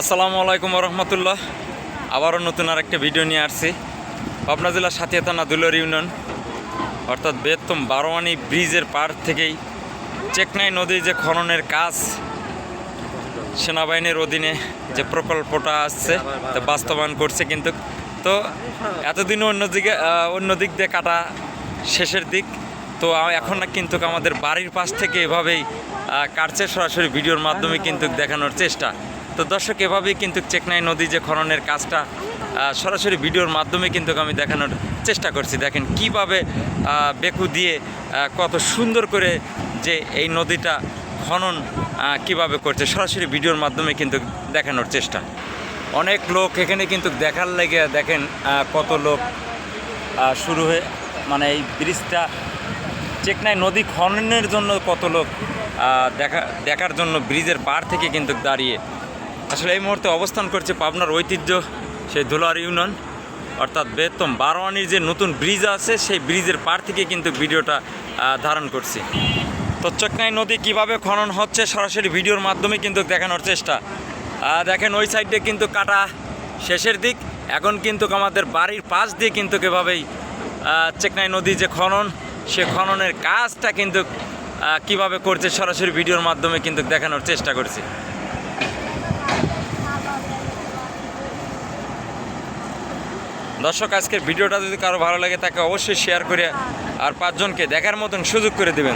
আসসালামু আলাইকুম রহমতুল্লাহ আবারও নতুন আর একটা ভিডিও নিয়ে আসছি। পাবনা জেলার সাথিয়া থানা দুলর ইউনিয়ন, অর্থাৎ বেতম বারোয়ানি ব্রিজের পার থেকেই চেকনাই নদীর যে খননের কাজ সেনাবাহিনীর অধীনে যে প্রকল্পটা আসছে, তা বাস্তবায়ন করছে কিন্তু। তো এতদিন অন্যদিকে অন্য দিক দিয়ে কাটা শেষের দিক। তো এখন কিন্তু আমাদের বাড়ির পাশ থেকে এভাবেই কাটছে সরাসরি ভিডিওর মাধ্যমে কিন্তু দেখানোর চেষ্টা। তো দর্শক, এভাবেই কিন্তু চেকনাই নদী যে খননের কাজটা সরাসরি ভিডিওর মাধ্যমে কিন্তু আমি দেখানোর চেষ্টা করছি। দেখেন কীভাবে বেকু দিয়ে কত সুন্দর করে যে এই নদীটা খনন কীভাবে করছে, সরাসরি ভিডিওর মাধ্যমে কিন্তু দেখানোর চেষ্টা। অনেক লোক এখানে কিন্তু দেখার লেগে দেখেন কত লোক শুরু হয়ে মানে এই ব্রিজটা, চেকনাই নদী খননের জন্য কত লোক দেখা, দেখার জন্য ব্রিজের পার থেকে কিন্তু দাঁড়িয়ে আসলে এই মুহূর্তে অবস্থান করছে পাবনার ঐতিহ্য সেই ধুলার ইউনিয়ন অর্থাৎ বেতম বারোয়ানির যে নতুন ব্রিজ আছে সেই ব্রিজের পার থেকে কিন্তু ভিডিওটা ধারণ করছি। তো চকনাই নদী কীভাবে খনন হচ্ছে সরাসরি ভিডিওর মাধ্যমে কিন্তু দেখানোর চেষ্টা। দেখেন ওই সাইডে কিন্তু কাটা শেষের দিক এখন কিন্তু আমাদের বাড়ির পাশ দিয়ে কিন্তু এভাবেই আহ, চেকনাই নদী যে খনন সে খননের কাজটা কিন্তু কীভাবে করছে সরাসরি ভিডিওর মাধ্যমে কিন্তু দেখানোর চেষ্টা করছি। দর্শক, আজকের ভিডিওটা যদি কারও ভালো লাগে তাকে অবশ্যই শেয়ার করে আর পাঁচজনকে দেখার মতন সুযোগ করে দেবেন।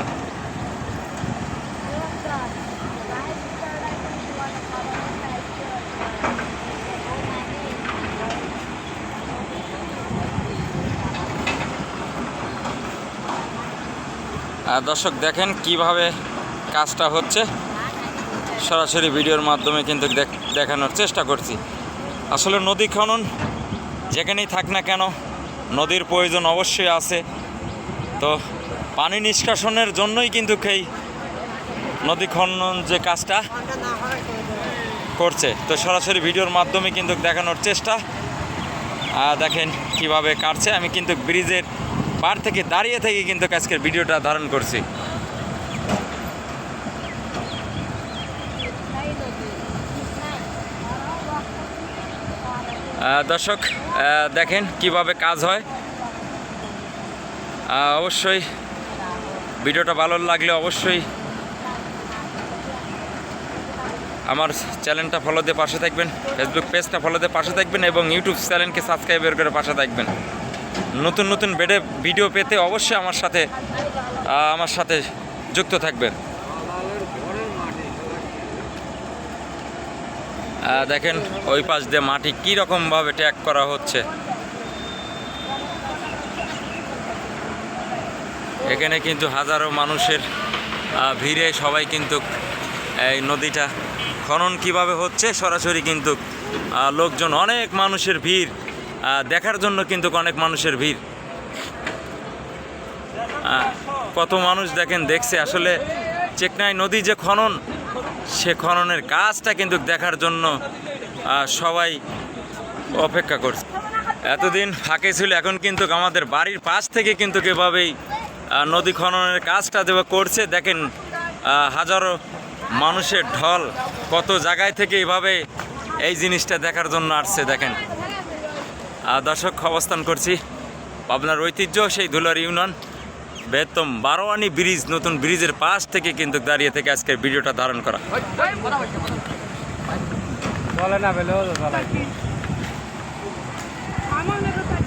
আর দর্শক, দেখেন কীভাবে কাজটা হচ্ছে। সরাসরি ভিডিওর মাধ্যমে কিন্তু দেখ- দেখানোর চেষ্টা করছি। আসলে নদী খনন যেখানেই থাক না কেন, নদীর প্রয়োজন অবশ্যই আছে। তো পানি নিষ্কাশনের জন্যই কিন্তু এই নদী খনন যে কাজটা করছে। তো সরাসরি ভিডিওর মাধ্যমে কিন্তু দেখানোর চেষ্টা। দেখেন কীভাবে কাটছে। আমি কিন্তু ব্রিজের পার থেকে দাঁড়িয়ে থেকে কিন্তু আজকের ভিডিওটা ধারণ করছি। দর্শক দেখেন কীভাবে কাজ হয়। অবশ্যই ভিডিওটা ভালো লাগলে অবশ্যই আমার চ্যানেলটা ফলো দিয়ে পাশে থাকবেন ফেসবুক পেজটা ফলো দিয়ে পাশে থাকবেন এবং ইউটিউব চ্যানেলকে সাবস্ক্রাইব করে পাশে থাকবেন। নতুন নতুন বেডে ভিডিও পেতে অবশ্যই আমার সাথে আমার সাথে যুক্ত থাকবেন। দেখেন ওই পাশ দিয়ে মাটি কী রকমভাবে ট্যাগ করা হচ্ছে। এখানে কিন্তু হাজারো মানুষের ভিড়ে সবাই কিন্তু এই নদীটা খনন কীভাবে হচ্ছে, সরাসরি কিন্তু লোকজন অনেক মানুষের ভিড় দেখার জন্য কিন্তু অনেক মানুষের ভিড়। কত মানুষ দেখেন, দেখছে আসলে চেকনাই নদী যে খনন সে খননের কাজটা কিন্তু দেখার জন্য সবাই অপেক্ষা করছে। এতদিন ফাঁকে ছিল এখন কিন্তু আমাদের বাড়ির পাশ থেকে কিন্তু এভাবেই আহ, নদী খননের কাজটা যেভাবে করছে দেখেন হাজারো মানুষের ঢল কত জায়গায় থেকে এভাবে এই জিনিসটা দেখার জন্য আসছে দেখেন। দর্শক অবস্থান করছি। পাবনার ঐতিহ্য সেই ধুলার ইউনিয়ন। বেতম বারোয়ানি ব্রিজ নতুন ব্রিজের পাশ থেকে কিন্তু দাঁড়িয়ে থেকে আজকে ভিডিওটা ধারণ করা। না